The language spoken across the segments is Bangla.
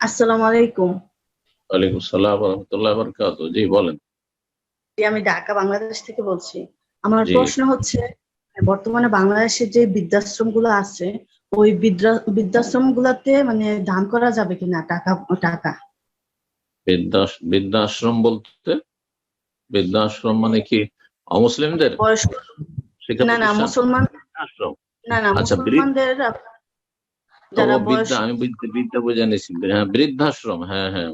আসসালামু আলাইকুম। ওয়ালাইকুম সালাম রহমতুল্লাহ বরকাত জি বলেন। জি, আমি ঢাকা বাংলাদেশ থেকে বলছি। আমার প্রশ্ন হচ্ছে বর্তমানে বাংলাদেশের যে বৃদ্ধাশ্রমগুলো আছে ওই বৃদ্ধা- বৃদ্ধাশ্রম গুলাতে মানে দান করা যাবে কিনা টাকা টাকা? বৃদ্ধাশ্রম বলতে? বৃদ্ধাশ্রম মানে কি অমুসলিমদের? বয়স্ক না না মুসলমান আশ্রম না না আচ্ছা, মুসলমানদের যারা বৃদ্ধা আমি বৃদ্ধা বুঝে নিয়েছি হ্যাঁ বৃদ্ধাশ্রম হ্যাঁ হ্যাঁ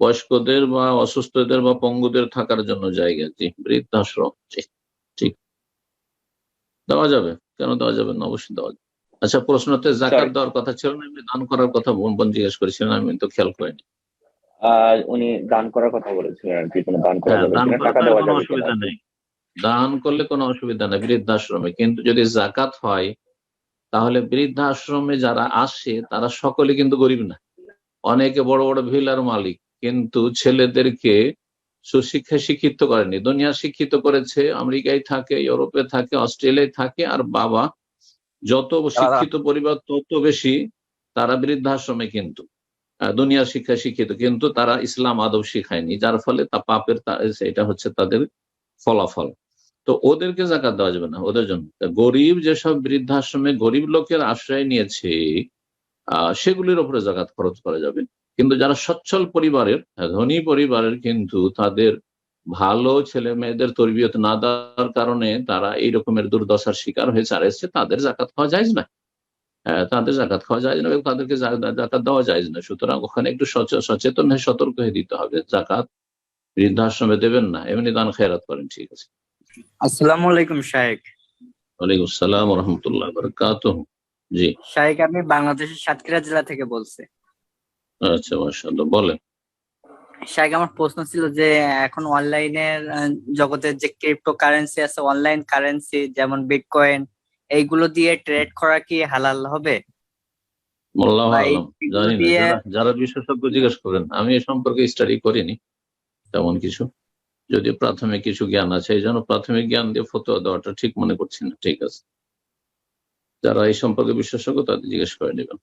বয়স্কদের বা অসুস্থদের বা পঙ্গুদের থাকার জন্য জায়গা জি বৃদ্ধাশ্রম ঠিক। দেওয়া যাবে কেন দেওয়া যাবে না? অবশ্যই দেওয়া যাবে। আচ্ছা প্রশ্নতে জাকাত দেওয়ার কথা ছিল না আমি দান করার কথা বোন বোন জিজ্ঞেস করেছিলেন আমি তো খেয়াল করিনি। উনি দান করার কথা বলেছিলেন আর কি কোনো দান করা হ্যাঁ, যাবে টাকা দেওয়া অসুবিধা নেই। দান করলে কোনো অসুবিধা নেই বৃদ্ধাশ্রমে। কিন্তু যদি জাকাত হয় তাহলে বৃদ্ধাশ্রমে যারা আসে তারা সকলে কিন্তু গরিব না। অনেকে বড় বড় ভিলার মালিক কিন্তু ছেলেদেরকে সুশিক্ষা শিক্ষিত করেনি। দুনিয়া শিক্ষিত করেছে আমেরিকায় থাকে ইউরোপে থাকে অস্ট্রেলিয়ায় থাকে আর বাবা যত শিক্ষিত পরিবার তত বেশি তারা বৃদ্ধাশ্রমে কিন্তু আহ, দুনিয়ার শিক্ষা শিক্ষিত কিন্তু তারা ইসলাম আদব শিখায়নি যার ফলে তা পাপের এটা হচ্ছে তাদের ফলাফল। তো ওদেরকে জাকাত দেওয়া যাবে না ওদের জন্য। গরিব যেসব বৃদ্ধাশ্রমে গরিব লোকের আশ্রয় নিয়েছে সেগুলির উপরে জাকাত খরচ করা যাবে। কিন্তু যারা সচ্ছল পরিবারের ধনী পরিবারের কিন্তু তাদের ভালো ছেলে মেয়েদের তরবিয়ত না দেওয়ার কারণে তারা এই রকমের দুর্দশার শিকার হয়ে চার এসছে তাদের জাকাত খাওয়া যায় না। আহ, তাদের জাকাত খাওয়া যায় না এবং তাদেরকে জাকাত দেওয়া যায় না। সুতরাং ওখানে একটু সচে- সচেতন হয়ে সতর্ক হয়ে দিতে হবে। জাকাত বৃদ্ধাশ্রমে দেবেন না এমনি দান খেরাত করেন ঠিক আছে। আসসালামু আলাইকুম শাহেক ওয়ালাইকুম আসসালাম রহমতুল্লাহ বরকাত জি। শাহেক আমি বাংলাদেশের সাতক্ষীরা জেলা থেকে বলছি আচ্ছা মাসাল্লাহ বলেন। শাহেক আমার প্রশ্ন ছিল যে এখন অনলাইনের জগতের যে ক্রিপ্টো কারেন্সি আছে অনলাইন কারেন্সি যেমন বিটকয়েন এইগুলো দিয়ে ট্রেড করা কি হালাল হবে? জানি না যারা- যারা বিশেষজ্ঞ জিজ্ঞেস করেন আমি এ সম্পর্কে স্টাডি করিনি তেমন কিছু। যদি প্রাথমিক কিছু জ্ঞান আছে, এই জন্য প্রাথমিক জ্ঞান দিয়ে ফতোয়া দেওয়াটা ঠিক মনে করছি না, ঠিক আছে যারা এই সম্পর্কে বিশেষজ্ঞ, তাদের জিজ্ঞেস করে নেবেন।